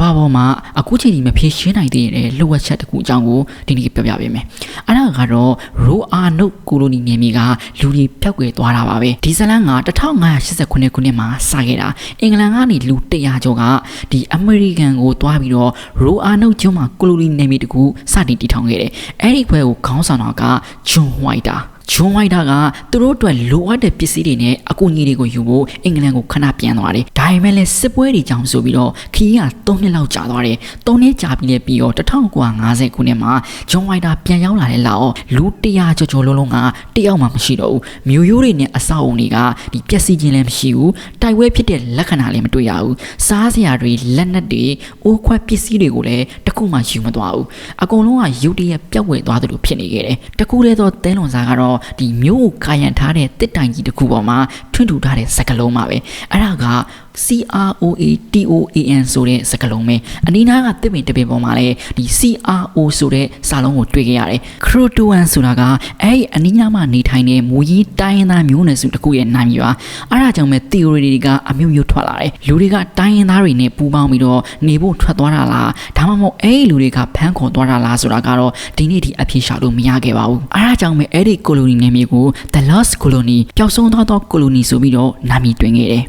ဘာပေါ်မှာအခုချိန်ဒီမဖြေရှင်းနိုင်သေးတဲ့လှုပ်ဝက်ချက်တစ်ခုအကြောင်းကိုဒီနေ့ပြောပြပေးမယ်အဲ့ဒါကတော့ရိုအာနုတ်ကိုလိုနီနယ်မြေကလူတွေပျောက်ကွယ်သွားတာပါပဲဒီဇလန်က1589ခုနှစ်မှာစခဲ့တာအင်္ဂလန်ကနေလူ100ကျော်ကဒီအမေရိကန်ကိုသွားပြီးတော့ရိုအာနုတ်ကျွန်းမှာကိုလိုနီနယ်မြေတစ်ခုစတင်တည်ထောင်ခဲ့တယ်အဲ့ဒီဘွဲကိုခေါင်းဆောင်တာကဂျွန်ဟွိုက်တာ ဂျွန်ဝိုက်တာကသူတို့အတွက်လိုအပ်တဲ့ပစ္စည်းတွေနဲ့အကူအညီတွေကိုယူဖို့အင်္ဂလန်ကိုခဏပြန်သွားတယ်။ဒါပေမဲ့လည်းစစ်ပွဲတွေကြောင့်ဆိုပြီးတော့ခီးက3နှစ်လောက်ကြာသွားတယ်။3နှစ်ကြာပြီးလည်းပြီးတော့1950ခုနှစ်မှာဂျွန်ဝိုက်တာပြန်ရောက်လာတဲ့လောက်လူ100ကျော်ကျော်လုံးလုံးကတယောက်မှမရှိတော့ဘူး။မြို့ရိုးတွေနဲ့အဆောက်အုံတွေကဒီပျက်စီးခြင်းလည်းမရှိဘူး။တိုက်ပွဲဖြစ်တဲ့လက္ခဏာလည်းမတွေ့ရဘူး။စားစရာတွေလက်နက်တွေအိုးခွက်ပစ္စည်းတွေကိုလည်းတခုမှယူမသွားဘူး။အကုန်လုံးကရုတ်တရက်ပျောက်ဝယ်သွားသလိုဖြစ်နေခဲ့တယ်။တကူတည်းသောတဲလွန်စားကတော့ဒီမြို့ကိုကာယံထားတဲ့တစ်တိုင်ကြီးတစ်ခုပေါ်မှာထွန်းထူထားတဲ့စကလုံးပါပဲအဲ့ဒါက CROA TOAN ဆိုတဲ့စကားလုံးပဲအနီးနားကတစ်ပင်တစ်ပင်ပေါ်မှာလည်းဒီ CRO ဆိုတဲ့စာလုံးကိုတွေ့ခဲ့ရတယ် Croatoan ဆိုတာကအဲ့ဒီအနီးနားမှာနေထိုင်တဲ့မူကြီးတိုင်းရင်းသားမျိုးနွယ်စုတစ်ခုရဲ့နာမည်ပါအဲ့ဒါကြောင့်ပဲ theory တွေကအမျိုးမျိုးထွက်လာတယ်လူတွေကတိုင်းရင်းသားတွေနဲ့ပူးပေါင်းပြီးတော့နေဖို့ထွက်သွားတာလားဒါမှမဟုတ်အဲ့ဒီလူတွေကဖမ်းခေါ်သွားတာလားဆိုတာကတော့ဒီနေ့ဒီအဖြေရှာလို့မရခဲ့ပါဘူးအဲ့ဒါကြောင့်ပဲအဲ့ဒီ colony နယ်မြေကို the lost colony ပျောက်ဆုံးသွားသော colony ဆိုပြီးတော့နာမည်တွင်ခဲ့တယ်